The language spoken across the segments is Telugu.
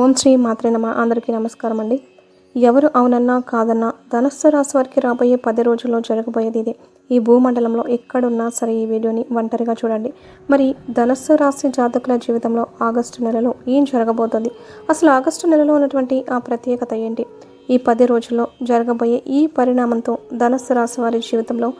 ఓం శ్రీ మాత్రే నమ. అందరికీ నమస్కారం అండి. ఎవరు అవునన్నా కాదన్నా ధనస్సు రాశి వారికి రాబోయే పది రోజుల్లో జరగబోయేది ఇదే. ఈ భూమండలంలో ఎక్కడున్నా సరే ఈ వీడియోని ఒంటరిగా చూడండి. మరి ధనస్సు రాశి జాతకుల జీవితంలో ఆగస్టు నెలలో ఏం జరగబోతుంది? అసలు ఆగస్టు నెలలో ఉన్నటువంటి ఆ ప్రత్యేకత ఏంటి? ఈ పది రోజుల్లో జరగబోయే ఈ పరిణామంతో ధనస్సు రాశి వారి జీవితంలో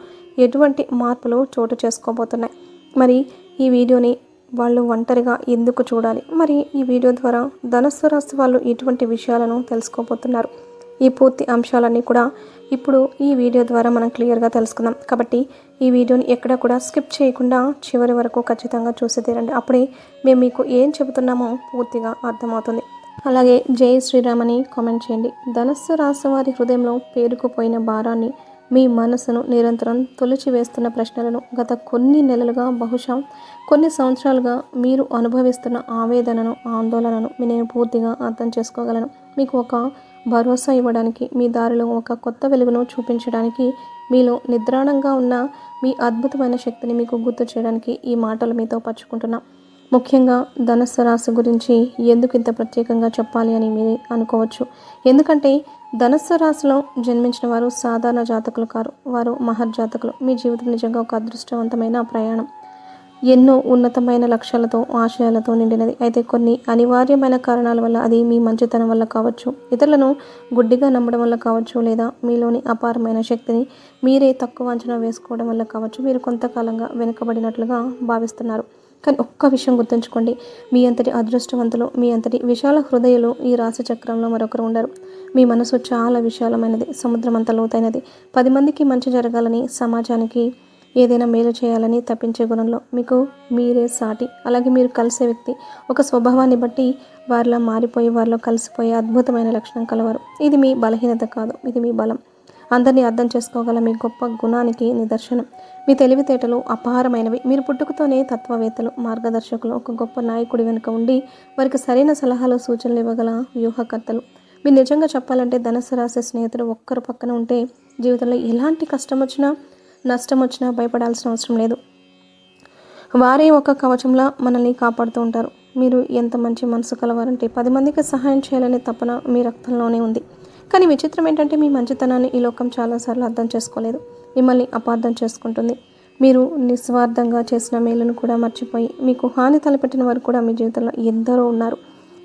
ఎటువంటి మార్పులు చోటు చేసుకోబోతున్నాయి? మరి ఈ వీడియోని వాళ్ళు ఒంటరిగా ఎందుకు చూడాలి? మరి ఈ వీడియో ద్వారా ధనస్సు రాశి వాళ్ళు ఎటువంటి విషయాలను తెలుసుకోబోతున్నారు. ఈ పూర్తి అంశాలన్నీ కూడా ఇప్పుడు ఈ వీడియో ద్వారా మనం క్లియర్గా తెలుసుకుందాం. కాబట్టి ఈ వీడియోని ఎక్కడ కూడా స్కిప్ చేయకుండా చివరి వరకు ఖచ్చితంగా చూసి తీరండి. అప్పుడే మేము మీకు ఏం చెబుతున్నామో పూర్తిగా అర్థమవుతుంది. అలాగే జై శ్రీరామ్ అని కామెంట్ చేయండి. ధనస్సు రాశి వారి హృదయంలో పేరుకుపోయిన భారాన్ని మీ మనసును నిరంతరం తొలిచివేస్తున్న ప్రశ్నలను గత కొన్ని నెలలుగా బహుశా కొన్ని సంవత్సరాలుగా మీరు అనుభవిస్తున్న ఆవేదనను ఆందోళనను నేను పూర్తిగా అర్థం చేసుకోగలను. మీకు ఒక భరోసా ఇవ్వడానికి మీ దారిలో ఒక కొత్త వెలుగును చూపించడానికి మీలో నిద్రాణంగా ఉన్న మీ అద్భుతమైన శక్తిని మీకు గుర్తు చేయడానికి ఈ మాటలు మీతో పంచుకుంటున్నా. ముఖ్యంగా ధనస్సు రాశి గురించి ఎందుకు ఇంత ప్రత్యేకంగా చెప్పాలి అని మీరు అనుకోవచ్చు? ఎందుకంటే ధనుస్సు రాశిలో జన్మించిన వారు సాధారణ జాతకులు కారు. వారు మహర్జాతకులు. మీ జీవితం నిజంగా ఒక అదృష్టవంతమైన ప్రయాణం. ఎన్నో ఉన్నతమైన లక్ష్యాలతో ఆశయాలతో నిండినది. అయితే కొన్ని అనివార్యమైన కారణాల వల్ల అది మీ మంచితనం వల్ల కావచ్చు. ఇతరులను గుడ్డిగా నమ్మడం వల్ల కావచ్చు లేదా మీలోని అపారమైన శక్తిని మీరే తక్కువ అంచనా వేసుకోవడం వల్ల కావచ్చు. మీరు కొంతకాలంగా వెనుకబడినట్లుగా భావిస్తున్నారు. కానీ ఒక్క విషయం గుర్తుంచుకోండి. మీ అంతటి అదృష్టవంతులు మీ అంతటి విశాల హృదయలు ఈ రాశి చక్రంలో మరొకరు ఉండరు. మీ మనసు చాలా విశాలమైనది సముద్రం అంత లోతైనది. పది మందికి మంచి జరగాలని సమాజానికి ఏదైనా మేలు చేయాలని తప్పించే గుణంలో మీకు మీరే సాటి. అలాగే మీరు కలిసే వ్యక్తి. ఒక స్వభావాన్ని బట్టి వారిలో మారిపోయి వారిలో కలిసిపోయే అద్భుతమైన లక్షణం కలవారు. ఇది మీ బలహీనత కాదు ఇది మీ బలం. అందరినీ అర్థం చేసుకోగల మీ గొప్ప గుణానికి నిదర్శనం. మీ తెలివితేటలు అపారమైనవి. మీరు పుట్టుకతోనే తత్వవేత్తలు మార్గదర్శకులు. ఒక గొప్ప నాయకుడి వెనుక ఉండి వారికి సరైన సలహాలు సూచనలు ఇవ్వగల వ్యూహకర్తలు. మీరు నిజంగా చెప్పాలంటే ధనస్సు రాసే స్నేహితుడు ఒక్కరు పక్కన ఉంటే జీవితంలో ఎలాంటి కష్టం వచ్చినా నష్టం వచ్చినా భయపడాల్సిన అవసరం లేదు. వారే ఒక కవచంలా మనల్ని కాపాడుతూ ఉంటారు. మీరు ఎంత మంచి మనసు కలవారంటే పది మందికి సహాయం చేయాలనే తపన మీ రక్తంలోనే ఉంది. కానీ విచిత్రం ఏంటంటే మీ మంచితనాన్ని ఈ లోకం చాలాసార్లు అర్థం చేసుకోలేదు. మిమ్మల్ని అపార్థం చేసుకుంటుంది. మీరు నిస్వార్థంగా చేసిన మేలును కూడా మర్చిపోయి మీకు హాని తలపెట్టిన వారు కూడా మీ జీవితంలో ఎందరో ఉన్నారు.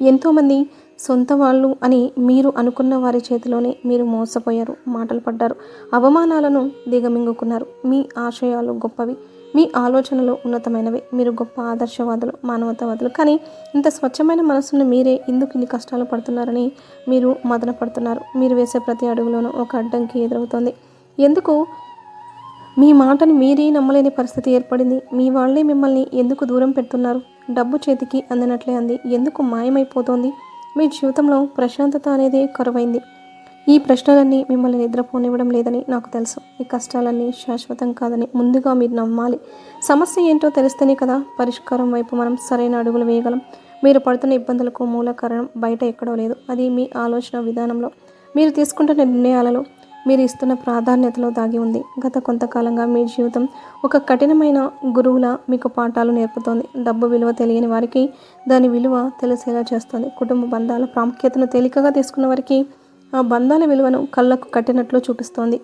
ఎంతోమంది సొంత వాళ్ళు అని మీరు అనుకున్న వారి చేతిలోనే మీరు మోసపోయారు మాటలు పడ్డారు అవమానాలను దిగమింగుకున్నారు. మీ ఆశయాలు గొప్పవి మీ ఆలోచనలు ఉన్నతమైనవి. మీరు గొప్ప ఆదర్శవాదులు మానవతావాదులు. కానీ ఇంత స్వచ్ఛమైన మనసును మీరే ఎందుకు ఇన్ని కష్టాలు పడుతున్నారని మీరు మదన పడుతున్నారు మీరు వేసే ప్రతి అడుగులోనూ ఒక అడ్డంకి ఎదురవుతోంది. ఎందుకు? మీ మాటని మీరే నమ్మలేని పరిస్థితి ఏర్పడింది. మీ వాళ్ళే మిమ్మల్ని ఎందుకు దూరం పెడుతున్నారు? డబ్బు చేతికి అందినట్లే అంది. ఎందుకు మాయమైపోతోంది? మీ జీవితంలో ప్రశాంతత అనేది కరువైంది. ఈ ప్రశ్నలన్నీ మిమ్మల్ని నిద్రపోనివ్వడం లేదని నాకు తెలుసు. ఈ కష్టాలన్నీ శాశ్వతం కాదని ముందుగా మీరు నమ్మాలి. సమస్య ఏంటో తెలిస్తేనే కదా పరిష్కారం వైపు మనం సరైన అడుగులు వేయగలం. మీరు పడుతున్న ఇబ్బందులకు మూల కారణం బయట ఎక్కడో లేదు. అది మీ ఆలోచన విధానంలో. మీరు తీసుకుంటున్న నిర్ణయాలలో మీరు ఇస్తున్న ప్రాధాన్యతలో దాగి ఉంది. గత కొంతకాలంగా మీ జీవితం ఒక కఠినమైన గురువుల మీకు పాఠాలు నేర్పుతోంది. డబ్బు విలువ తెలియని వారికి దాని విలువ తెలిసేలా చేస్తుంది. కుటుంబ బంధాల ప్రాముఖ్యతను తేలికగా తీసుకున్న వారికి ఆ బంధాల విలువను కళ్ళకు కట్టినట్లు చూపిస్తోంది.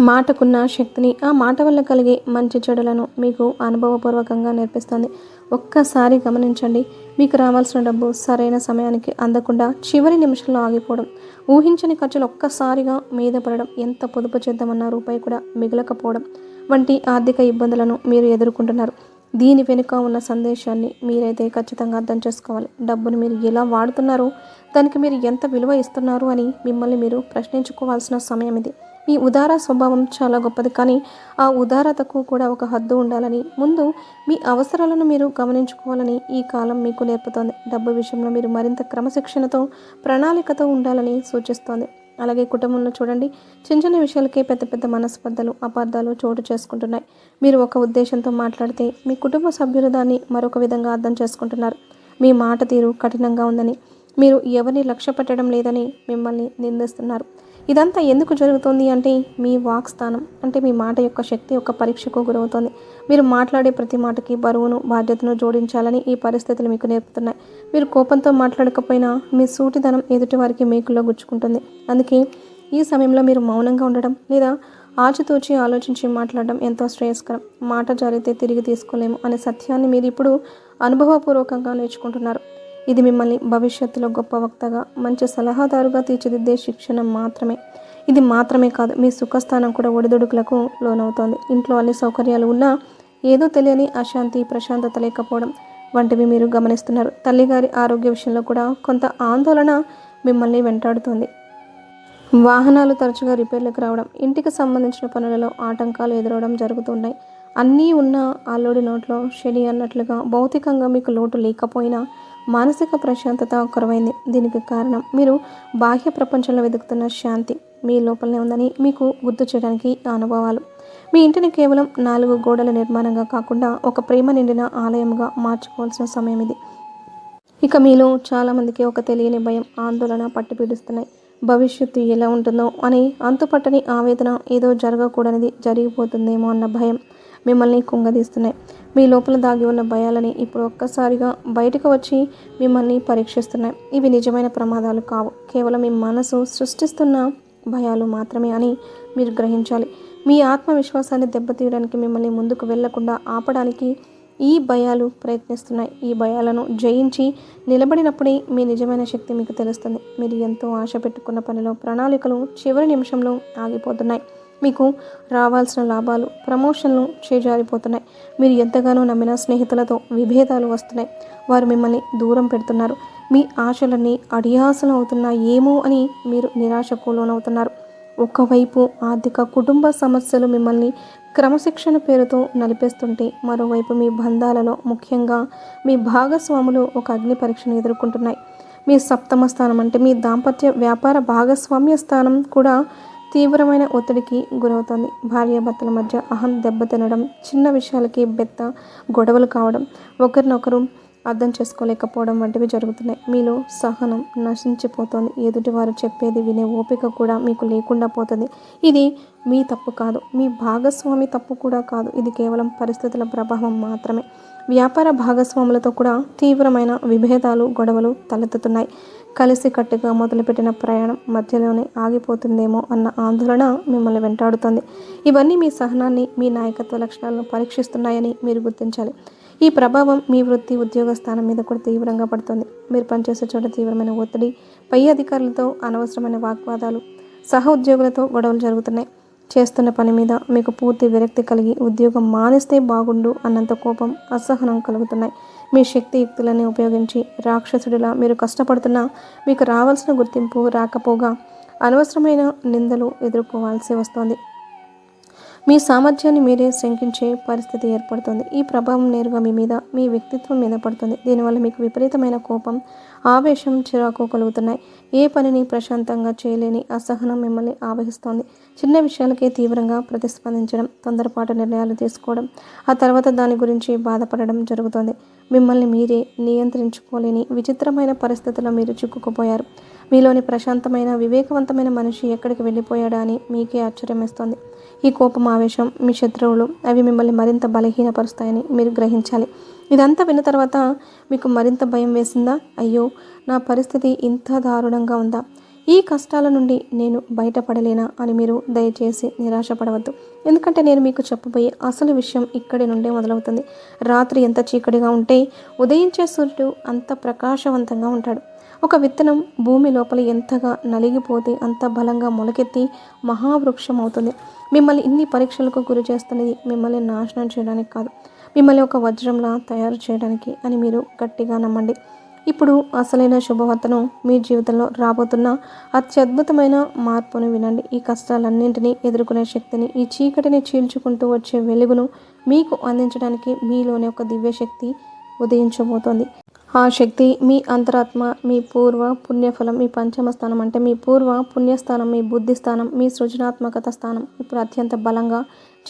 మాటకున్న శక్తిని ఆ మాట వల్ల కలిగే మంచి చెడులను మీకు అనుభవపూర్వకంగా నేర్పిస్తుంది. ఒక్కసారి గమనించండి. మీకు రావాల్సిన డబ్బు సరైన సమయానికి అందకుండా చివరి నిమిషంలో ఆగిపోవడం ఊహించని ఖర్చులు ఒక్కసారిగా మీద పడడం ఎంత పొదుపు చేద్దామన్న రూపాయి కూడా మిగలకపోవడం వంటి ఆర్థిక ఇబ్బందులను మీరు ఎదుర్కొంటున్నారు. దీని వెనుక ఉన్న సందేశాన్ని మీరైతే ఖచ్చితంగా అర్థం చేసుకోవాలి. డబ్బును మీరు ఎలా వాడుతున్నారో దానికి మీరు ఎంత విలువ ఇస్తున్నారు అని మిమ్మల్ని మీరు ప్రశ్నించుకోవాల్సిన సమయం ఇది. మీ ఉదార స్వభావం చాలా గొప్పది. కానీ ఆ ఉదారతకు కూడా ఒక హద్దు ఉండాలని. ముందు మీ అవసరాలను మీరు గమనించుకోవాలని ఈ కాలం మీకు నేర్పుతోంది. డబ్బు విషయంలో మీరు మరింత క్రమశిక్షణతో ప్రణాళికతో ఉండాలని సూచిస్తోంది. అలాగే కుటుంబంలో చూడండి చిన్న చిన్న విషయాలకే పెద్ద పెద్ద మనస్పర్ధలు అపార్థాలు చోటు చేసుకుంటున్నాయి. మీరు ఒక ఉద్దేశంతో మాట్లాడితే మీ కుటుంబ సభ్యులు దాన్ని మరొక విధంగా అర్థం చేసుకుంటున్నారు. మీ మాట తీరు కఠినంగా ఉందని. మీరు ఎవరిని లక్ష్య పెట్టడం లేదని మిమ్మల్ని నిందిస్తున్నారు. ఇదంతా ఎందుకు జరుగుతుంది అంటే మీ వాక్ స్థానం అంటే మీ మాట యొక్క శక్తి యొక్క పరీక్షకు గురవుతుంది. మీరు మాట్లాడే ప్రతి మాటకి బరువును బాధ్యతను జోడించాలని ఈ పరిస్థితులు మీకు నేర్పుతున్నాయి. మీరు కోపంతో మాట్లాడకపోయినా మీ సూటిదనం ఎదుటి వారికి మేకుల్లో గుచ్చుకుంటుంది. అందుకే ఈ సమయంలో మీరు మౌనంగా ఉండడం లేదా ఆచితూచి ఆలోచించి మాట్లాడడం ఎంతో శ్రేయస్కరం. మాట జరిగితే తిరిగి తీసుకోలేము అనే సత్యాన్ని మీరు ఇప్పుడు అనుభవపూర్వకంగా నేర్చుకుంటున్నారు. ఇది మిమ్మల్ని భవిష్యత్తులో గొప్ప వక్తగా మంచి సలహాదారుగా తీర్చిదిద్దే శిక్షణ మాత్రమే. ఇది మాత్రమే కాదు మీ సుఖస్థానం కూడా ఒడిదుడుకులకు లోనవుతోంది. ఇంట్లో అన్ని సౌకర్యాలు ఉన్నా ఏదో తెలియని అశాంతి ప్రశాంతత లేకపోవడం వంటివి మీరు గమనిస్తున్నారు. తల్లిగారి ఆరోగ్య విషయంలో కూడా కొంత ఆందోళన మిమ్మల్ని వెంటాడుతోంది. వాహనాలు తరచుగా రిపేర్లకు రావడం ఇంటికి సంబంధించిన పనులలో ఆటంకాలు ఎదురవడం జరుగుతున్నాయి. అన్నీ ఉన్న అల్లుడి నోట్లో శని అన్నట్లుగా భౌతికంగా మీకు లోటు లేకపోయినా మానసిక ప్రశాంతత కొరవైంది. దీనికి కారణం మీరు బాహ్య ప్రపంచంలో వెతుకుతున్న శాంతి. మీ లోపలనే ఉందని మీకు గుర్తు చేయడానికి ఆ అనుభవాలు. మీ ఇంటిని కేవలం నాలుగు గోడల నిర్మాణంగా కాకుండా ఒక ప్రేమ నిండిన ఆలయంగా మార్చుకోవాల్సిన సమయం ఇది. ఇక మీలో చాలామందికి ఒక తెలియని భయం ఆందోళన పట్టుపీడుస్తున్నాయి భవిష్యత్తు ఎలా ఉంటుందో అని అంతుపట్టని ఆవేదన ఏదో జరగకూడనిది జరిగిపోతుందేమో అన్న భయం. మిమ్మల్ని కుంగదీస్తున్నాయి. మీ లోపల దాగి ఉన్న భయాలని ఇప్పుడు ఒక్కసారిగా బయటకు వచ్చి మిమ్మల్ని పరీక్షిస్తున్నాయి. ఇవి నిజమైన ప్రమాదాలు కావు. కేవలం మీ మనసు సృష్టిస్తున్న భయాలు మాత్రమే అని మీరు గ్రహించాలి. మీ ఆత్మవిశ్వాసాన్ని దెబ్బతీయడానికి మిమ్మల్ని ముందుకు వెళ్ళకుండా ఆపడానికి ఈ భయాలు ప్రయత్నిస్తున్నాయి. ఈ భయాలను జయించి నిలబడినప్పుడే మీ నిజమైన శక్తి మీకు తెలుస్తుంది. మీరు ఎంతో ఆశ పెట్టుకున్న పనిలో ప్రణాళికలు చివరి నిమిషంలో ఆగిపోతున్నాయి. మీకు రావాల్సిన లాభాలు ప్రమోషన్లు చేజారిపోతున్నాయి. మీరు ఎంతగానో నమ్మిన స్నేహితులతో విభేదాలు వస్తున్నాయి. వారు మిమ్మల్ని దూరం పెడుతున్నారు. మీ ఆశలన్నీ అడియాసలు అవుతున్నాయేమో అని మీరు నిరాశకు లోనవుతున్నారు ఒకవైపు ఆర్థిక కుటుంబ సమస్యలు మిమ్మల్ని క్రమశిక్షణ పేరుతో నలిపేస్తుంటే మరోవైపు మీ బంధాలలో ముఖ్యంగా మీ భాగస్వాములు ఒక అగ్ని పరీక్షను ఎదుర్కొంటున్నాయి. మీ సప్తమ స్థానం అంటే మీ దాంపత్య వ్యాపార భాగస్వామ్య స్థానం కూడా తీవ్రమైన ఒత్తిడికి గురవుతోంది. భార్యాభర్తల మధ్య అహం దెబ్బతినడం చిన్న విషయాలకి బెత్త గొడవలు కావడం ఒకరినొకరు అర్థం చేసుకోలేకపోవడం వంటివి జరుగుతున్నాయి. మీలో సహనం నశించిపోతుంది. ఎదుటి వారు చెప్పేది వినే ఓపిక కూడా మీకు లేకుండా పోతుంది. ఇది మీ తప్పు కాదు. మీ భాగస్వామి తప్పు కూడా కాదు. ఇది కేవలం పరిస్థితుల ప్రభావం మాత్రమే. వ్యాపార భాగస్వాములతో కూడా తీవ్రమైన విభేదాలు గొడవలు తలెత్తుతున్నాయి. కలిసి కట్టుగా మొదలుపెట్టిన ప్రయాణం మధ్యలోనే ఆగిపోతుందేమో అన్న ఆందోళన మిమ్మల్ని వెంటాడుతోంది. ఇవన్నీ మీ సహనాన్ని మీ నాయకత్వ లక్షణాలను పరీక్షిస్తున్నాయని మీరు గుర్తించాలి. ఈ ప్రభావం మీ వృత్తి ఉద్యోగ స్థానం మీద కూడా తీవ్రంగా పడుతుంది. మీరు పనిచేసే చోట తీవ్రమైన ఒత్తిడి పై అధికారులతో అనవసరమైన వాగ్వాదాలు సహ ఉద్యోగులతో గొడవలు జరుగుతున్నాయి. చేస్తున్న పని మీద మీకు పూర్తి విరక్తి కలిగి ఉద్యోగం మానేస్తే బాగుండు అన్నంత కోపం అసహనం కలుగుతున్నాయి. మీ శక్తి యుక్తులని ఉపయోగించి రాక్షసుడిలా మీరు కష్టపడుతున్నా మీకు రావాల్సిన గుర్తింపు రాకపోగా అనవసరమైన నిందలు ఎదుర్కోవాల్సి వస్తోంది. మీ సామర్థ్యాన్ని మీరే శంకించే పరిస్థితి ఏర్పడుతుంది. ఈ ప్రభావం నేరుగా మీ మీద మీ వ్యక్తిత్వం మీద పడుతుంది. దీనివల్ల మీకు విపరీతమైన కోపం ఆవేశం చిరాకు కలుగుతున్నాయి. ఏ పనిని ప్రశాంతంగా చేయలేని అసహనం మిమ్మల్ని ఆవహిస్తోంది. చిన్న విషయాలకే తీవ్రంగా ప్రతిస్పందించడం తొందరపాటు నిర్ణయాలు తీసుకోవడం ఆ తర్వాత దాని గురించి బాధపడడం జరుగుతుంది. మిమ్మల్ని మీరే నియంత్రించుకోలేని విచిత్రమైన పరిస్థితుల్లో మీరు చిక్కుకుపోయారు. మీలోని ప్రశాంతమైన వివేకవంతమైన మనిషి ఎక్కడికి వెళ్ళిపోయాడా అని మీకే ఆశ్చర్యమేస్తోంది. ఈ కోపం ఆవేశం మీ శత్రువులు. అవి మిమ్మల్ని మరింత బలహీనపరుస్తాయని మీరు గ్రహించాలి. ఇదంతా విన్న తర్వాత మీకు మరింత భయం వేసిందా? అయ్యో నా పరిస్థితి ఇంత దారుణంగా ఉందా? ఈ కష్టాల నుండి నేను బయటపడలేనా అని మీరు దయచేసి నిరాశపడవద్దు. ఎందుకంటే నేను మీకు చెప్పబోయే అసలు విషయం ఇక్కడి నుండే మొదలవుతుంది. రాత్రి ఎంత చీకటిగా ఉంటే ఉదయించే సూర్యుడు అంత ప్రకాశవంతంగా ఉంటాడు. ఒక విత్తనం భూమి లోపల ఎంతగా నలిగిపోతే అంత బలంగా మొలకెత్తి మహావృక్షం అవుతుంది మిమ్మల్ని ఇన్ని పరీక్షలకు గురి చేస్తున్నది మిమ్మల్ని నాశనం చేయడానికి కాదు. మిమ్మల్ని ఒక వజ్రంలా తయారు చేయడానికి అని మీరు గట్టిగా నమ్మండి. ఇప్పుడు అసలైన శుభవార్తను మీ జీవితంలో రాబోతున్న అత్యద్భుతమైన మార్పును వినండి. ఈ కష్టాలన్నింటినీ ఎదుర్కొనే శక్తిని ఈ చీకటిని చీల్చుకుంటూ వచ్చే వెలుగును మీకు అందించడానికి మీలోని ఒక దివ్యశక్తి ఉదయించబోతోంది. ఆ శక్తి మీ అంతరాత్మ మీ పూర్వ పుణ్యఫలం మీ పంచమ స్థానం అంటే మీ పూర్వ పుణ్యస్థానం మీ బుద్ధి స్థానం మీ సృజనాత్మకత స్థానం. ఇప్పుడు అత్యంత బలంగా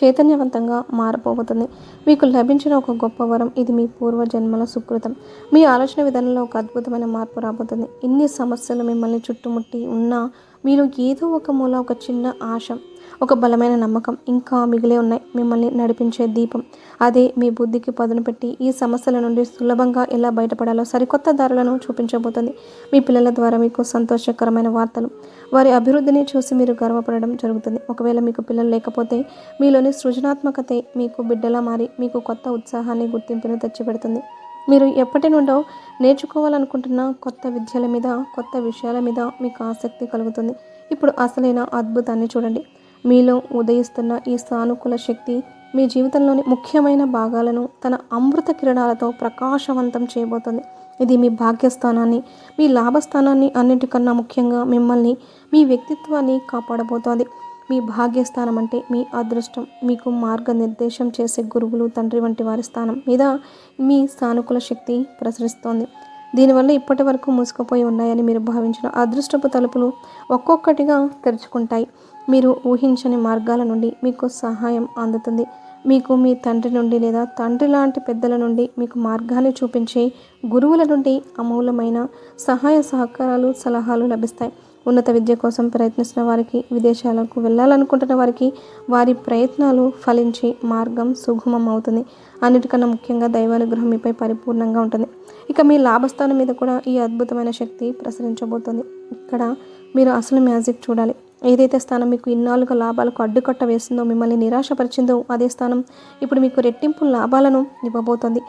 చైతన్యవంతంగా మారిపోతుంది మీకు లభించిన ఒక గొప్ప వరం ఇది మీ పూర్వ జన్మల సుకృతం. మీ ఆలోచన విధానంలో ఒక అద్భుతమైన మార్పు రాబోతుంది. ఇన్ని సమస్యలు మిమ్మల్ని చుట్టుముట్టి ఉన్నా మీలో ఏదో ఒక మూల ఒక చిన్న ఆశ ఒక బలమైన నమ్మకం ఇంకా మిగిలే ఉన్నాయి. మిమ్మల్ని నడిపించే దీపం. అదే మీ బుద్ధికి పదును పెట్టి ఈ సమస్యల నుండి సులభంగా ఎలా బయటపడాలో సరికొత్త దారులను చూపించబోతుంది. మీ పిల్లల ద్వారా మీకు సంతోషకరమైన వార్తలు. వారి అభివృద్ధిని చూసి మీరు గర్వపడడం జరుగుతుంది. ఒకవేళ మీకు పిల్లలు లేకపోతే మీలోని సృజనాత్మకతే మీకు బిడ్డలా మారి మీకు కొత్త ఉత్సాహాన్ని గుర్తింపును తెచ్చిపెడుతుంది. మీరు ఎప్పటి నుండో నేర్చుకోవాలనుకుంటున్న కొత్త విద్యల మీద కొత్త విషయాల మీద మీకు ఆసక్తి కలుగుతుంది. ఇప్పుడు అసలైన అద్భుతాన్ని చూడండి. మీలో ఉదయిస్తున్న ఈ సానుకూల శక్తి మీ జీవితంలోని ముఖ్యమైన భాగాలను తన అమృత కిరణాలతో ప్రకాశవంతం చేయబోతుంది. ఇది మీ భాగ్యస్థానాన్ని మీ లాభస్థానాన్ని అన్నిటికన్నా ముఖ్యంగా మిమ్మల్ని మీ వ్యక్తిత్వాన్ని కాపాడబోతోంది. మీ భాగ్యస్థానం అంటే మీ అదృష్టం. మీకు మార్గనిర్దేశం చేసే గురువులు తండ్రి వంటి వారి స్థానం మీద మీ సానుకూల శక్తి ప్రసరిస్తోంది. దీనివల్ల ఇప్పటి వరకు మూసుకుపోయి ఉన్నాయని మీరు భావించిన అదృష్టపు తలుపులు ఒక్కొక్కటిగా తెరుచుకుంటాయి. మీరు ఊహించని మార్గాల నుండి మీకు సహాయం అందుతుంది. మీకు మీ తండ్రి నుండి లేదా తండ్రి లాంటి పెద్దల నుండి మీకు మార్గాన్ని చూపించే గురువుల నుండి అమూలమైన సహాయ సహకారాలు సలహాలు లభిస్తాయి. ఉన్నత విద్య కోసం ప్రయత్నిస్తున్న వారికి విదేశాలకు వెళ్ళాలనుకుంటున్న వారికి వారి ప్రయత్నాలు ఫలించి మార్గం సుగమం అవుతుంది అన్నిటికన్నా ముఖ్యంగా దైవానుగ్రహం మీపై పరిపూర్ణంగా ఉంటుంది. ఇక మీ లాభస్థానం మీద కూడా ఈ అద్భుతమైన శక్తి ప్రసరించబోతుంది. ఇక్కడ మీరు అసలు మ్యాజిక్ చూడాలి. ఏదైతే స్థానం మీకు ఇన్నాళ్ళుగా లాభాలకు అడ్డుకట్ట వేసిందో మిమ్మల్ని నిరాశపరిచిందో అదే స్థానం ఇప్పుడు మీకు రెట్టింపు లాభాలను ఇవ్వబోతోంది.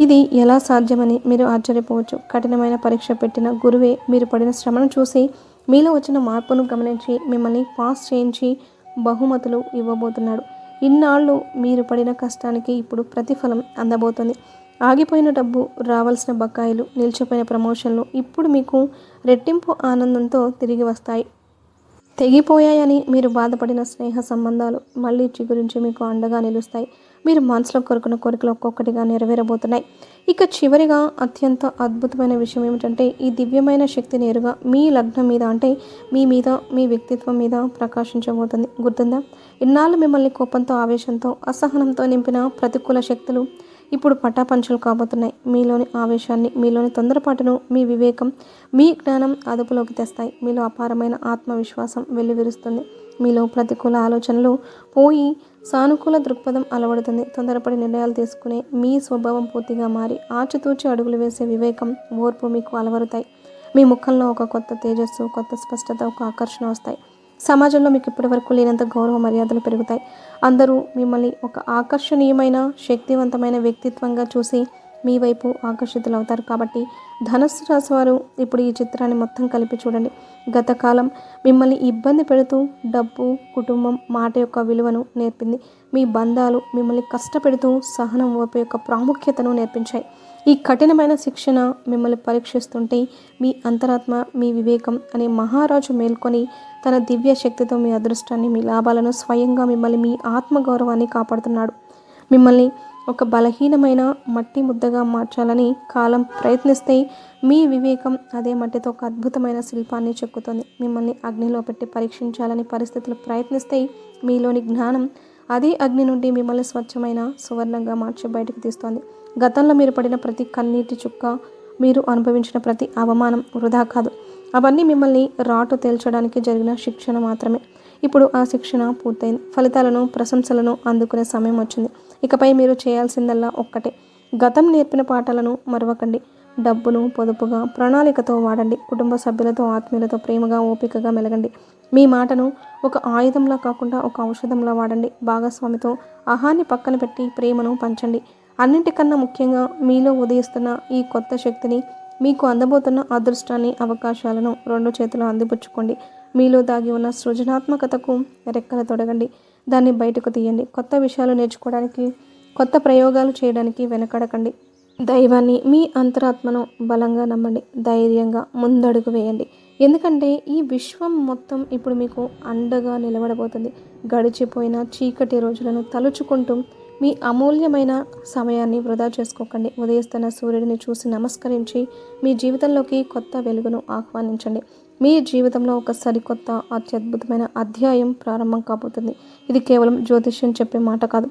ఇది ఎలా సాధ్యమని మీరు ఆశ్చర్యపోవచ్చు. కఠినమైన పరీక్ష పెట్టిన గురువే మీరు పడిన శ్రమను చూసి మీలో వచ్చిన మార్పును గమనించి మిమ్మల్ని పాస్ చేయించి బహుమతులు ఇవ్వబోతున్నాడు. ఇన్నాళ్ళు మీరు పడిన కష్టానికి ఇప్పుడు ప్రతిఫలం అందబోతుంది. ఆగిపోయిన డబ్బు రావాల్సిన బకాయిలు నిలిచిపోయిన ప్రమోషన్లు ఇప్పుడు మీకు రెట్టింపు ఆనందంతో తిరిగి వస్తాయి. తెగిపోయాయని మీరు బాధపడిన స్నేహ సంబంధాలు మళ్ళీ చిగురించి మీకు అండగా నిలుస్తాయి. మీరు మనసులో కోరుకున్న కోరికలు ఒక్కొక్కటిగా నెరవేరబోతున్నాయి. ఇక చివరిగా అత్యంత అద్భుతమైన విషయం ఏమిటంటే ఈ దివ్యమైన శక్తి నేరుగా మీ లగ్నం మీద అంటే మీ మీద మీ వ్యక్తిత్వం మీద ప్రకాశించబోతుంది. గుర్తుందా? ఇన్నాళ్ళు మిమ్మల్ని కోపంతో ఆవేశంతో అసహనంతో నింపిన ప్రతికూల శక్తులు ఇప్పుడు పటాపంచలు కాబోతున్నాయి. మీలోని ఆవేశాన్ని మీలోని తొందరపాటును మీ వివేకం మీ జ్ఞానం అదుపులోకి తెస్తాయి. మీలో అపారమైన ఆత్మవిశ్వాసం వెల్లివిరుస్తుంది. మీలో ప్రతికూల ఆలోచనలు పోయి సానుకూల దృక్పథం అలవడుతుంది. తొందరపడి నిర్ణయాలు తీసుకునే మీ స్వభావం పూర్తిగా మారి ఆచితూచి అడుగులు వేసే వివేకం ఓర్పు మీకు అలవరుతాయి. మీ ముఖంలో ఒక కొత్త తేజస్సు కొత్త స్పష్టత ఒక ఆకర్షణ వస్తాయి. సమాజంలో మీకు ఇప్పటి వరకు లేనంత గౌరవ మర్యాదలు పెరుగుతాయి. అందరూ మిమ్మల్ని ఒక ఆకర్షణీయమైన శక్తివంతమైన వ్యక్తిత్వంగా చూసి మీ వైపు ఆకర్షితులవుతారు. కాబట్టి ధనస్సు రాశి వారు ఇప్పుడు ఈ చిత్రాన్ని మొత్తం కలిపి చూడండి. గత కాలం మిమ్మల్ని ఇబ్బంది పెడుతూ డబ్బు కుటుంబం మాట యొక్క విలువను నేర్పింది. మీ బంధాలు మిమ్మల్ని కష్టపెడుతూ సహనం ఓపు యొక్క ప్రాముఖ్యతను నేర్పించాయి. ఈ కఠినమైన శిక్షణ మిమ్మల్ని పరీక్షిస్తుంటే మీ అంతరాత్మ మీ వివేకం అనే మహారాజు మేల్కొని తన దివ్య శక్తితో మీ అదృష్టాన్ని మీ లాభాలను స్వయంగా మిమ్మల్ని మీ ఆత్మగౌరవాన్ని కాపాడుతున్నాడు. మిమ్మల్ని ఒక బలహీనమైన మట్టి ముద్దగా మార్చాలని కాలం ప్రయత్నిస్తే మీ వివేకం అదే మట్టితో ఒక అద్భుతమైన శిల్పాన్ని చెక్కుతుంది. మిమ్మల్ని అగ్నిలో పెట్టి పరీక్షించాలని పరిస్థితులు ప్రయత్నిస్తే మీలోని జ్ఞానం అదే అగ్ని నుండి మిమ్మల్ని స్వచ్ఛమైన సువర్ణంగా మార్చి బయటకు తీస్తోంది. గతంలో మీరు పడిన ప్రతి కన్నీటి చుక్క మీరు అనుభవించిన ప్రతి అవమానం వృధా కాదు. అవన్నీ మిమ్మల్ని రాటు తేల్చడానికి జరిగిన శిక్షణ మాత్రమే. ఇప్పుడు ఆ శిక్షణ పూర్తయింది. ఫలితాలను ప్రశంసలను అందుకునే సమయం వచ్చింది. ఇకపై మీరు చేయాల్సిందల్లా ఒక్కటే. గతం నేర్పిన పాఠాలను మరవకండి. డబ్బును పొదుపుగా ప్రణాళికతో వాడండి. కుటుంబ సభ్యులతో ఆత్మీయులతో ప్రేమగా ఓపికగా మెలగండి. మీ మాటను ఒక ఆయుధంలా కాకుండా ఒక ఔషధంలా వాడండి. భాగస్వామితో అహాన్ని పక్కన పెట్టి ప్రేమను పంచండి. అన్నింటికన్నా ముఖ్యంగా మీలో ఉదయిస్తున్న ఈ కొత్త శక్తిని మీకు అందబోతున్న అదృష్టాన్ని అవకాశాలను రెండు చేతులు అందిపుచ్చుకోండి. మీలో దాగి ఉన్న సృజనాత్మకతకు రెక్కలు తొడగండి. దాన్ని బయటకు తీయండి. కొత్త విషయాలు నేర్చుకోవడానికి కొత్త ప్రయోగాలు చేయడానికి వెనకడకండి. దైవాన్ని మీ అంతరాత్మను బలంగా నమ్మండి. ధైర్యంగా ముందడుగు వేయండి. ఎందుకంటే ఈ విశ్వం మొత్తం ఇప్పుడు మీకు అండగా నిలబడబోతుంది. గడిచిపోయిన చీకటి రోజులను తలుచుకుంటూ మీ అమూల్యమైన సమయాన్ని వృధా చేసుకోకండి. ఉదయిస్తున్న సూర్యుడిని చూసి నమస్కరించి మీ జీవితంలోకి కొత్త వెలుగును ఆహ్వానించండి. మీ జీవితంలో ఒక సరికొత్త అత్యద్భుతమైన అధ్యాయం ప్రారంభం కాబోతుంది. ఇది కేవలం జ్యోతిష్యం చెప్పే మాట కాదు.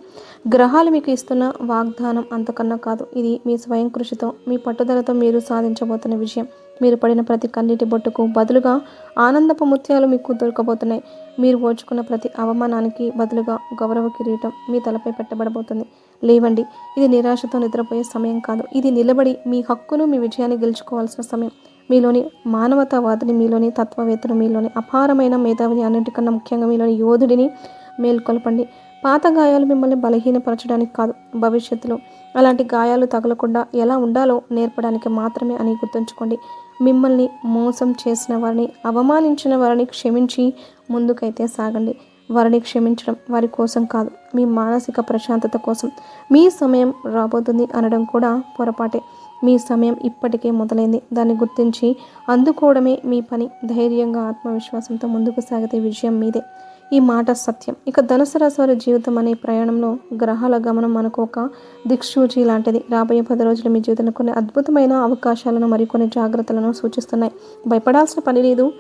గ్రహాలు మీకు ఇస్తున్న వాగ్దానం అంతకన్నా కాదు. ఇది మీ స్వయం కృషితో మీ పట్టుదలతో మీరు సాధించబోతున్న విషయం మీరు పడిన ప్రతి కన్నీటి బొట్టుకు బదులుగా ఆనందపు ముత్యాలు మీకు దొరకబోతున్నాయి. మీరు ఓచుకున్న ప్రతి అవమానానికి బదులుగా గౌరవ కిరీటం మీ తలపై పెట్టబడబోతుంది. లేవండి ఇది నిరాశతో నిద్రపోయే సమయం కాదు. ఇది నిలబడి మీ హక్కును మీ విజయాన్ని గెలుచుకోవాల్సిన సమయం. మీలోని మానవతావాదిని మీలోని తత్వవేత్తను మీలోని అపారమైన మేధావిని అన్నింటికన్నా ముఖ్యంగా మీలోని యోధుడిని మేల్కొల్పండి. పాత గాయాలు మిమ్మల్ని బలహీనపరచడానికి కాదు భవిష్యత్తులో. అలాంటి గాయాలు తగలకుండా ఎలా ఉండాలో నేర్పడానికి మాత్రమే అని గుర్తుంచుకోండి. మిమ్మల్ని మోసం చేసిన వారిని అవమానించిన వారిని క్షమించి ముందుకైతే సాగండి. వారిని క్షమించడం వారి కోసం కాదు మీ మానసిక ప్రశాంతత కోసం. మీ సమయం రాబోతుంది అనడం కూడా పొరపాటే. మీ సమయం ఇప్పటికే మొదలైంది. దాన్ని గుర్తించి అందుకోవడమే మీ పని. ధైర్యంగా ఆత్మవిశ్వాసంతో ముందుకు సాగితే విజయం మీదే. ఈ మాట సత్యం. ఇక ధనుసు రాశి వారి జీవితం అనే ప్రయాణంలో గ్రహాల గమనం మనకు ఒక దిక్సూచి లాంటిది. రాబోయే పది రోజులు మీ జీవితంలో కొన్ని అద్భుతమైన అవకాశాలను మరికొన్ని జాగ్రత్తలను సూచిస్తున్నాయి. భయపడాల్సిన పని లేదు.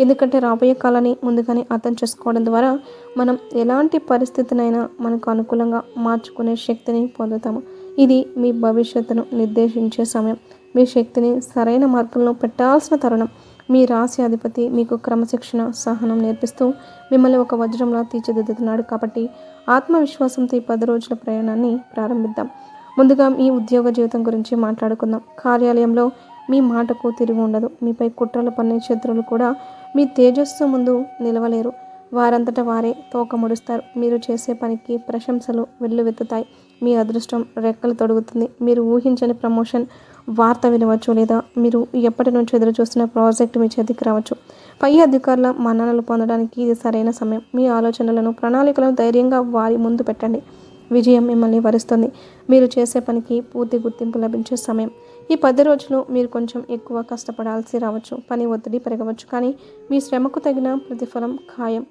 ఎందుకంటే రాబోయే కాలాన్ని ముందుగానే అర్థం చేసుకోవడం ద్వారా మనం ఎలాంటి పరిస్థితినైనా మనకు అనుకూలంగా మార్చుకునే శక్తిని పొందుతాము. ఇది మీ భవిష్యత్తును నిర్దేశించే సమయం. మీ శక్తిని సరైన మార్గంలో పెట్టాల్సిన తరుణం. మీ రాశి అధిపతి మీకు క్రమశిక్షణ సహనం నేర్పిస్తూ మిమ్మల్ని ఒక వజ్రంలా తీర్చిదిద్దుతున్నాడు కాబట్టి ఆత్మవిశ్వాసంతో ఈ పది రోజుల ప్రయాణాన్ని ప్రారంభిద్దాం. ముందుగా మీ ఉద్యోగ జీవితం గురించి మాట్లాడుకుందాం. కార్యాలయంలో మీ మాటకు తిరిగి ఉండదు. మీపై కుట్రలు పన్నే శత్రువులు కూడా మీ తేజస్సు ముందు నిలవలేరు. వారంతట వారే తోక ముడుస్తారు. మీరు చేసే పనికి ప్రశంసలు వెల్లువెత్తుతాయి. మీ అదృష్టం రెక్కలు తొడుగుతుంది. మీరు ఊహించని ప్రమోషన్ వార్త వినవచ్చు లేదా మీరు ఎప్పటి నుంచి ఎదురు చూస్తున్న ప్రాజెక్ట్ మీ చేతికి రావచ్చు. పై అధికారుల మన్ననలు పొందడానికి ఇది సరైన సమయం. మీ ఆలోచనలను ప్రణాళికలను ధైర్యంగా వారి ముందు పెట్టండి. విజయం మిమ్మల్ని వరిస్తుంది. మీరు చేసే పనికి పూర్తి గుర్తింపు లభించే సమయం. ఈ పది రోజులు మీరు కొంచెం ఎక్కువ కష్టపడాల్సి రావచ్చు. పని ఒత్తిడి పెరగవచ్చు. కానీ మీ శ్రమకు తగిన ప్రతిఫలం ఖాయం.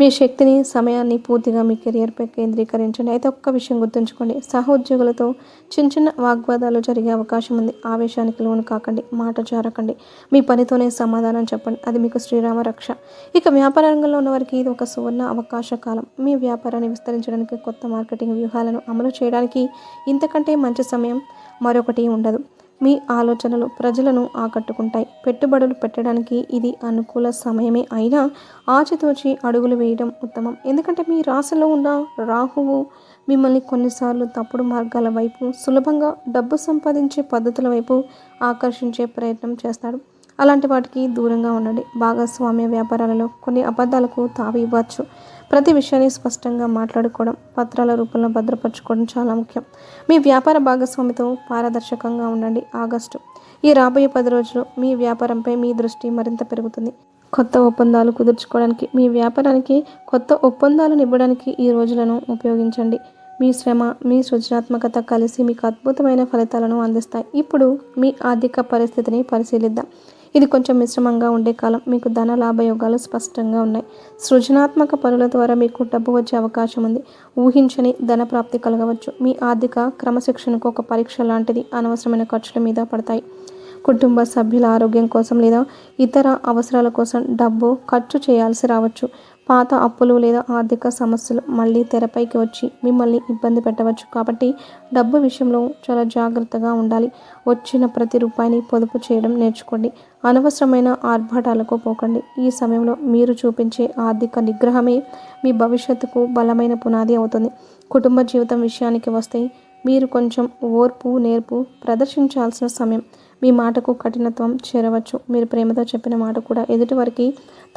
మీ శక్తిని సమయాన్ని పూర్తిగా మీ కెరియర్పై కేంద్రీకరించండి. అయితే ఒక్క విషయం గుర్తుంచుకోండి. సహోద్యోగులతో చిన్న చిన్న వాగ్వాదాలు జరిగే అవకాశం ఉంది. ఆవేశానికి లోను కాకండి. మాట జారకండి. మీ పనితోనే సమాధానం చెప్పండి. అది మీకు శ్రీరామ రక్ష. ఇక వ్యాపార రంగంలో ఉన్న వారికి ఇది ఒక సువర్ణ అవకాశ కాలం. మీ వ్యాపారాన్ని విస్తరించడానికి కొత్త మార్కెటింగ్ వ్యూహాలను అమలు చేయడానికి ఇంతకంటే మంచి సమయం మరొకటి ఉండదు. మీ ఆలోచనలు ప్రజలను ఆకట్టుకుంటాయి. పెట్టుబడులు పెట్టడానికి ఇది అనుకూల సమయమే అయినా ఆచితూచి అడుగులు వేయడం ఉత్తమం. ఎందుకంటే మీ రాశిలో ఉన్న రాహువు మిమ్మల్ని కొన్నిసార్లు తప్పుడు మార్గాల వైపు సులభంగా డబ్బు సంపాదించే పద్ధతుల వైపు ఆకర్షించే ప్రయత్నం చేస్తాడు. అలాంటి వాటికి దూరంగా ఉండండి. భాగస్వామ్య వ్యాపారాలలో కొన్ని అబద్ధాలకు తావి ఇవ్వచ్చు ప్రతి విషయాన్ని స్పష్టంగా మాట్లాడుకోవడం పత్రాల రూపంలో భద్రపరచుకోవడం చాలా ముఖ్యం. మీ వ్యాపార భాగస్వామితో పారదర్శకంగా ఉండండి ఆగస్టు. ఈ రాబోయే పది రోజులు మీ వ్యాపారంపై మీ దృష్టి మరింత పెరుగుతుంది. కొత్త ఒప్పందాలు కుదుర్చుకోవడానికి మీ వ్యాపారానికి కొత్త ఒప్పందాలను ఇవ్వడానికి ఈ రోజులను ఉపయోగించండి. మీ శ్రమ మీ సృజనాత్మకత కలిసి మీకు అద్భుతమైన ఫలితాలను అందిస్తాయి. ఇప్పుడు మీ ఆర్థిక పరిస్థితిని పరిశీలిద్దాం. ఇది కొంచెం మిశ్రమంగా ఉండే కాలం. మీకు ధన లాభయోగాలు స్పష్టంగా ఉన్నాయి. సృజనాత్మక పనుల ద్వారా మీకు డబ్బు వచ్చే అవకాశం ఉంది. ఊహించని ధన ప్రాప్తి కలగవచ్చు. మీ ఆర్థిక క్రమశిక్షణకు ఒక పరీక్ష లాంటిది అనవసరమైన ఖర్చుల మీద పడతాయి. కుటుంబ సభ్యుల ఆరోగ్యం కోసం లేదా ఇతర అవసరాల కోసం డబ్బు ఖర్చు చేయాల్సి రావచ్చు. పాత అప్పులు లేదా ఆర్థిక సమస్యలు మళ్ళీ తెరపైకి వచ్చి మిమ్మల్ని ఇబ్బంది పెట్టవచ్చు. కాబట్టి డబ్బు విషయంలో చాలా జాగ్రత్తగా ఉండాలి. వచ్చిన ప్రతి రూపాయిని పొదుపు చేయడం నేర్చుకోండి. అనవసరమైన ఆర్భాటాలకు పోకండి. ఈ సమయంలో మీరు చూపించే ఆర్థిక నిగ్రహమే మీ భవిష్యత్తుకు బలమైన పునాది అవుతుంది. కుటుంబ జీవితం విషయానికి వస్తే మీరు కొంచెం ఓర్పు నేర్పు ప్రదర్శించాల్సిన సమయం. మీ మాటకు కఠినత్వం చేరవచ్చు. మీరు ప్రేమతో చెప్పిన మాట కూడా ఎదుటివారికి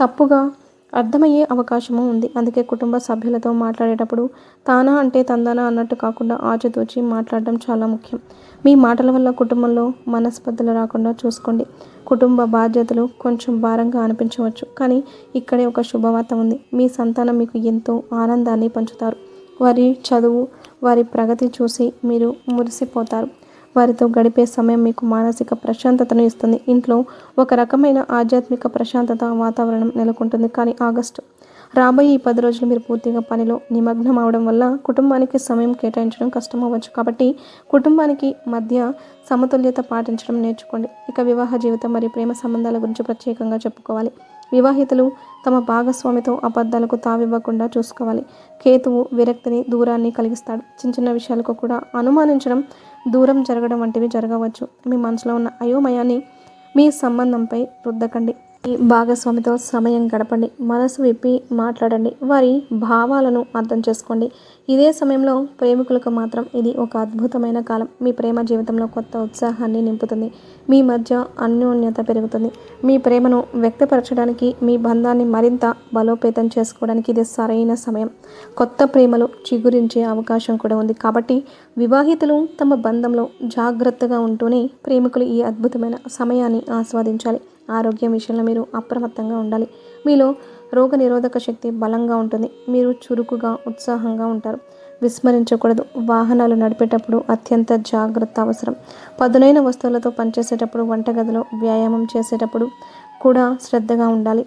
తప్పుగా అర్థమయ్యే అవకాశము ఉంది. అందుకే కుటుంబ సభ్యులతో మాట్లాడేటప్పుడు తానా అంటే తందానా అన్నట్టు కాకుండా ఆచితూచి మాట్లాడడం చాలా ముఖ్యం. మీ మాటల వల్ల కుటుంబంలో మనస్పర్ధలు రాకుండా చూసుకోండి. కుటుంబ బాధ్యతలు కొంచెం భారంగా అనిపించవచ్చు. కానీ ఇక్కడే ఒక శుభవార్త ఉంది. మీ సంతానం మీకు ఎంతో ఆనందాన్ని పంచుతారు. వారి చదువు వారి ప్రగతి చూసి మీరు మురిసిపోతారు. వారితో గడిపే సమయం మీకు మానసిక ప్రశాంతతను ఇస్తుంది. ఇంట్లో ఒక రకమైన ఆధ్యాత్మిక ప్రశాంతత వాతావరణం నెలకొంటుంది. కానీ ఆగస్టు రాబోయే ఈ పది రోజులు మీరు పూర్తిగా పనిలో నిమగ్నం అవడం వల్ల కుటుంబానికి సమయం కేటాయించడం కష్టం అవ్వచ్చు కాబట్టి కుటుంబానికి మధ్య సమతుల్యత పాటించడం నేర్చుకోండి. ఇక వివాహ జీవితం మరియు ప్రేమ సంబంధాల గురించి ప్రత్యేకంగా చెప్పుకోవాలి. వివాహితులు తమ భాగస్వామితో అబద్ధాలకు తావివ్వకుండా చూసుకోవాలి. కేతువు విరక్తిని దూరాన్ని కలిగిస్తాడు. చిన్న చిన్న విషయాలకు కూడా అనుమానించడం దూరం జరగడం వంటివి జరగవచ్చు. మీ మనసులో ఉన్న అయోమయాన్ని మీ సంబంధంపై రుద్దకండి. భాగస్వామితో సమయం గడపండి. మనసు విప్పి మాట్లాడండి. వారి భావాలను అర్థం చేసుకోండి. ఇదే సమయంలో ప్రేమికులకు మాత్రం ఇది ఒక అద్భుతమైన కాలం. మీ ప్రేమ జీవితంలో కొత్త ఉత్సాహాన్ని నింపుతుంది. మీ మధ్య అన్యోన్యత పెరుగుతుంది. మీ ప్రేమను వ్యక్తపరచడానికి మీ బంధాన్ని మరింత బలోపేతం చేసుకోవడానికి ఇది సరైన సమయం. కొత్త ప్రేమలు చిగురించే అవకాశం కూడా ఉంది. కాబట్టి వివాహితులు తమ బంధంలో జాగ్రత్తగా ఉంటూనే ప్రేమికులు ఈ అద్భుతమైన సమయాన్ని ఆస్వాదించాలి. ఆరోగ్యం విషయంలో మీరు అప్రమత్తంగా ఉండాలి. మీలో రోగ నిరోధక శక్తి బలంగా ఉంటుంది. మీరు చురుకుగా ఉత్సాహంగా ఉంటారు. విస్మరించకూడదు. వాహనాలు నడిపేటప్పుడు అత్యంత జాగ్రత్త అవసరం. పదునైన వస్తువులతో పనిచేసేటప్పుడు వంటగదిలో వ్యాయామం చేసేటప్పుడు కూడా శ్రద్ధగా ఉండాలి.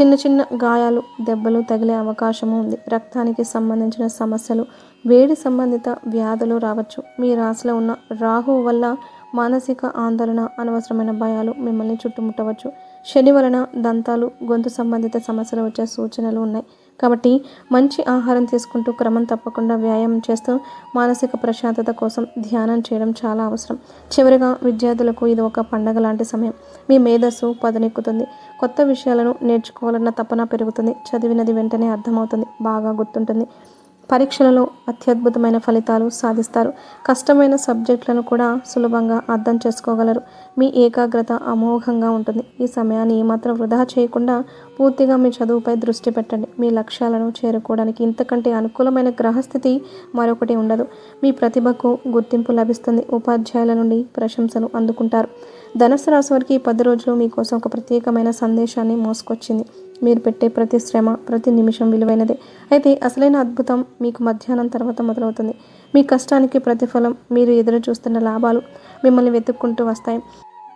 చిన్న చిన్న గాయాలు దెబ్బలు తగిలే అవకాశము ఉంది. రక్తానికి సంబంధించిన సమస్యలు వేడి సంబంధిత వ్యాధులు రావచ్చు. మీ రాశిలో ఉన్న రాహు వల్ల మానసిక ఆందోళన అనవసరమైన భయాలు మిమ్మల్ని చుట్టుముట్టవచ్చు. శని వలన దంతాలు గొంతు సంబంధిత సమస్యలు వచ్చే సూచనలు ఉన్నాయి. కాబట్టి మంచి ఆహారం తీసుకుంటూ క్రమం తప్పకుండా వ్యాయామం చేస్తూ మానసిక ప్రశాంతత కోసం ధ్యానం చేయడం చాలా అవసరం. చివరిగా విద్యార్థులకు ఇది ఒక పండగ లాంటి సమయం. మీ మేధస్సు పదనెక్కుతుంది. కొత్త విషయాలను నేర్చుకోవాలన్న తపన పెరుగుతుంది. చదివినది వెంటనే అర్థమవుతుంది. బాగా గుర్తుంటుంది. పరీక్షలలో అత్యద్భుతమైన ఫలితాలు సాధిస్తారు. కష్టమైన సబ్జెక్టులను కూడా సులభంగా అర్థం చేసుకోగలరు. మీ ఏకాగ్రత అమోఘంగా ఉంటుంది. ఈ సమయాన్ని ఏమాత్రం వృధా చేయకుండా పూర్తిగా మీ చదువుపై దృష్టి పెట్టండి. మీ లక్ష్యాలను చేరుకోవడానికి ఇంతకంటే అనుకూలమైన గ్రహస్థితి మరొకటి ఉండదు. మీ ప్రతిభకు గుర్తింపు లభిస్తుంది. ఉపాధ్యాయుల నుండి ప్రశంసలు అందుకుంటారు. ధనుసు రాశి వారికి ఈ పది రోజులు మీకోసం ఒక ప్రత్యేకమైన సందేశాన్ని మోసుకొచ్చింది. మీరు పెట్టే ప్రతి శ్రమ ప్రతి నిమిషం విలువైనదే. అయితే అసలైన అద్భుతం మీకు మధ్యాహ్నం తర్వాత మొదలవుతుంది. మీ కష్టానికి ప్రతిఫలం మీరు ఎదురు చూస్తున్న లాభాలు మిమ్మల్ని వెతుక్కుంటూ వస్తాయి.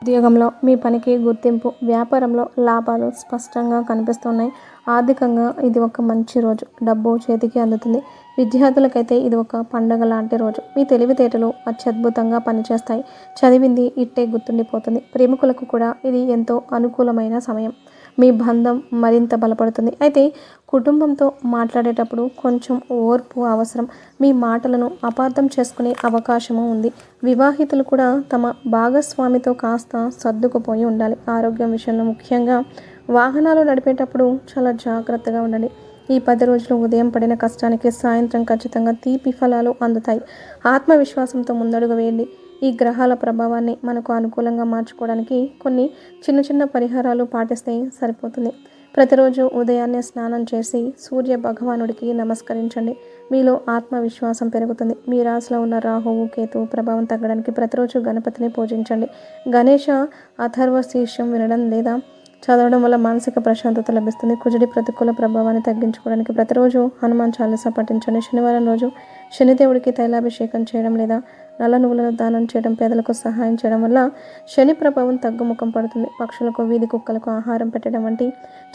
ఉద్యోగంలో మీ పనికి గుర్తింపు వ్యాపారంలో లాభాలు స్పష్టంగా కనిపిస్తున్నాయి. ఆర్థికంగా ఇది ఒక మంచి రోజు. డబ్బు చేతికి అందుతుంది. విద్యార్థులకైతే ఇది ఒక పండుగ లాంటి రోజు. మీ తెలివితేటలు అత్యద్భుతంగా పనిచేస్తాయి. చదివింది ఇట్టే గుర్తుండిపోతుంది. ప్రేమికులకు కూడా ఇది ఎంతో అనుకూలమైన సమయం. మీ బంధం మరింత బలపడుతుంది. అయితే కుటుంబంతో మాట్లాడేటప్పుడు కొంచెం ఓర్పు అవసరం. మీ మాటలను అపార్థం చేసుకునే అవకాశము ఉంది. వివాహితులు కూడా తమ భాగస్వామితో కాస్త సర్దుకుపోయి ఉండాలి. ఆరోగ్యం విషయంలో ముఖ్యంగా వాహనాలు నడిపేటప్పుడు చాలా జాగ్రత్తగా ఉండండి. ఈ పది రోజులు ఉదయం పడిన కష్టానికి సాయంత్రం ఖచ్చితంగా తీపి ఫలాలు అందుతాయి. ఆత్మవిశ్వాసంతో ముందడుగు వేయండి. ఈ గ్రహాల ప్రభావాన్ని మనకు అనుకూలంగా మార్చుకోవడానికి కొన్ని చిన్న చిన్న పరిహారాలు పాటిస్తే సరిపోతుంది. ప్రతిరోజు ఉదయాన్నే స్నానం చేసి సూర్య భగవానుడికి నమస్కరించండి. మీలో ఆత్మవిశ్వాసం పెరుగుతుంది. మీ రాశిలో ఉన్న రాహువు కేతు ప్రభావం తగ్గడానికి ప్రతిరోజు గణపతిని పూజించండి. గణేష అథర్వ శీర్షం వినడం లేదా చదవడం వల్ల మానసిక ప్రశాంతత లభిస్తుంది. కుజుడి ప్రతికూల ప్రభావాన్ని తగ్గించుకోవడానికి ప్రతిరోజు హనుమాన్ చాలీసా పఠించండి. శనివారం రోజు శనిదేవుడికి తైలాభిషేకం చేయడం లేదా నల్ల నువ్వులను దానం చేయడం పేదలకు సహాయం చేయడం వల్ల శని ప్రభావం తగ్గుముఖం పడుతుంది. పక్షులకు వీధి కుక్కలకు ఆహారం పెట్టడం వంటి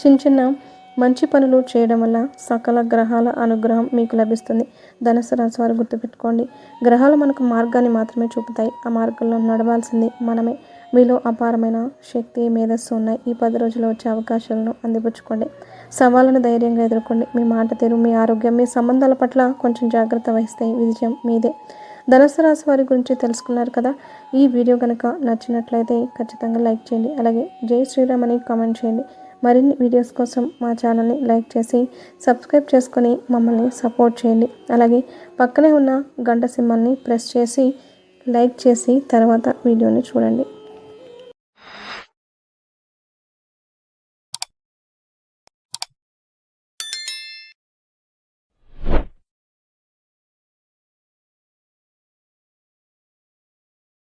చిన్న చిన్న మంచి పనులు చేయడం వల్ల సకల గ్రహాల అనుగ్రహం మీకు లభిస్తుంది. ధనుసు రాశి వారు గుర్తుపెట్టుకోండి. గ్రహాలు మనకు మార్గాన్ని మాత్రమే చూపుతాయి. ఆ మార్గంలో నడవాల్సింది మనమే. మీలో అపారమైన శక్తి మేధస్సు ఉన్నాయి. ఈ పది రోజుల్లో వచ్చే అవకాశాలను అందిపుచ్చుకోండి. సవాళ్ళను ధైర్యంగా ఎదుర్కోండి. మీ మాట తీరు మీ ఆరోగ్యం మీ సంబంధాల పట్ల కొంచెం జాగ్రత్త వహిస్తే విజయం మీదే. ధనుసు రాశి వారి గురించి తెలుసుకున్నారు కదా. ఈ వీడియో కనుక నచ్చినట్లయితే ఖచ్చితంగా లైక్ చేయండి. అలాగే జై శ్రీరామ్ అని కామెంట్ చేయండి. మరిన్ని వీడియోస్ కోసం మా ఛానల్ని లైక్ చేసి సబ్స్క్రైబ్ చేసుకొని మమ్మల్ని సపోర్ట్ చేయండి. అలాగే పక్కనే ఉన్న గంట సింబల్ని ప్రెస్ చేసి లైక్ చేసి తర్వాత వీడియోని చూడండి.